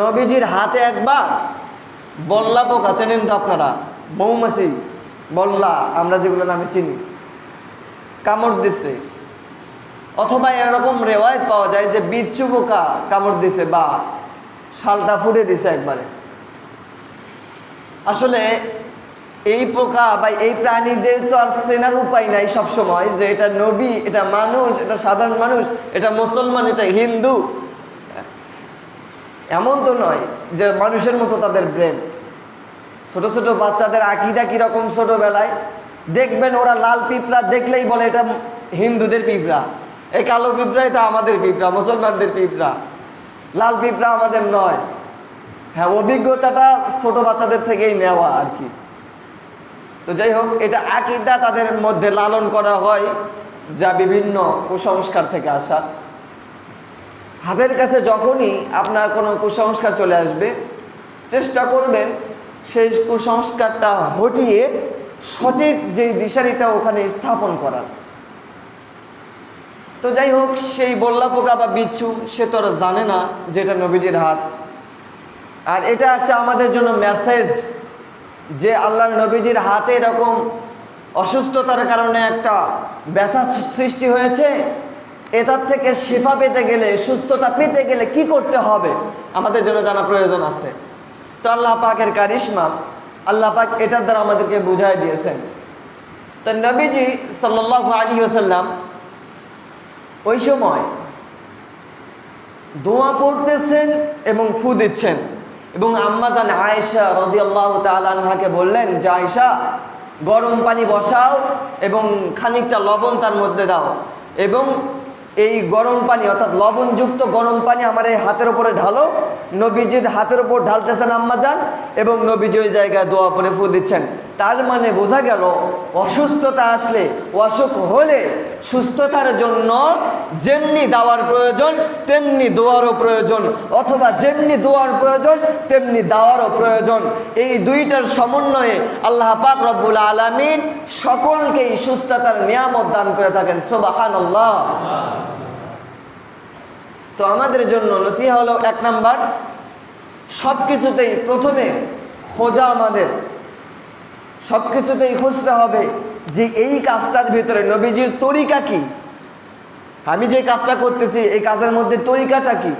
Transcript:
নবীজির হাতে একবার বল্লা পোকা, চেনেন তো আপনারা? মৌমাছি, বল্লা, আমরা যেগুলো নামে চিনি। কামড় দিচ্ছে অথবা এরকম রেওয়ায়ত পাওয়া যায় যে বিচ্ছু পোকা কামড় দিছে বা শালটা ফুটে দিছে একবারে। আসলে এই পোকা বা এই প্রাণীদের তো আর চেনার উপায় নাই সবসময় যে এটা নবী, এটা মানুষ, এটা সাধারণ মানুষ, এটা মুসলমান, এটা হিন্দু। এমন তো নয় যে মানুষের মতো তাদের ব্রেন ছোট ছোট বাচ্চাদের আকিদা কীরকম ছোটবেলায়? দেখবেন ওরা লাল পিঁপড়া দেখলেই বলে এটা হিন্দুদের পিঁপড়া। এই কালো পিঁপড়া এটা আমাদের পিঁপড়া, মুসলমানদের পিঁপড়া। লাল পিঁপড়া আমাদের নয়। হ্যাঁ অভিজ্ঞতাটা ছোট বাচ্চাদের থেকেই নেওয়া আর কি। তো যাই হোক, এটা আকিদা তাদের মধ্যে লালন করা হয় যা বিভিন্ন কুসংস্কার থেকে আসা। হাতের কাছে যখনই আপনার কোনো কুসংস্কার চলে আসবে, চেষ্টা করবেন সেই কুসংস্কারটা হটিয়ে সঠিক যে দিশারিটা ওখানে স্থাপন করার। তো যাই হোক, সেই বল্লা পোকা বা বিচ্ছু, সে তো জানে না যে এটা নবীজির হাত। আর এটা একটা আমাদের জন্য মেসেজ যে আল্লাহর নবীজির হাতে এরকম অসুস্থতার কারণে একটা ব্যথা সৃষ্টি হয়েছে। এটার থেকে শেফা পেতে গেলে, সুস্থতা পেতে গেলে কি করতে হবে? আমাদের জন্য জানা প্রয়োজন আছে। তো আল্লাহ পাকের কারিশমা, আল্লাহ পাক এটার দ্বারা আমাদেরকে বুঝাই দিয়েছেন। তো নবীজি সাল্লাহ আলী ওসাল্লাম ওই সময় দোয়া পড়তেছেন এবং ফু দিচ্ছেন। এবং আম্মা জান আয়েশা রদিয়াল্লাহ তালানহাকে বললেন, যে আয়েশা, গরম পানি বসাও এবং খানিকটা লবণ তার মধ্যে দাও। এবং এই গরম পানি, অর্থাৎ লবণযুক্ত গরম পানি আমার এই হাতের ওপরে ঢালো। নবীজির হাতের ওপর ঢালতেছেন আম্মা যান এবং নবীজি ওই জায়গায় দোয়া পরে ফু দিচ্ছেন। তার মানে বোঝা গেল অসুস্থতা আসলে অসুখ হলে সুস্থতার জন্য যেমনি দাওয়ার প্রয়োজন, তেমনি দোয়ারও প্রয়োজন, অথবা যেমনি দোয়ার প্রয়োজন, তেমনি দাওয়ারও প্রয়োজন। এই দুইটার সমন্বয়ে আল্লাহ পাক রব্বুল আলমিন সকলকেই সুস্থতার নিয়ামত দান করে থাকেন সোবাহান তো আমাদের জন্য নসিহা হলো এক নাম্বার সব কিছুতেই প্রথমে খোঁজা আমাদের। সব কিছুতেই খুচরা হবে যে এই কাজটার ভিতরে নবীজির তরিকা কি? আমি যে কাজটা করতেছি, এই কাজের মধ্যে তরিকাটা কি?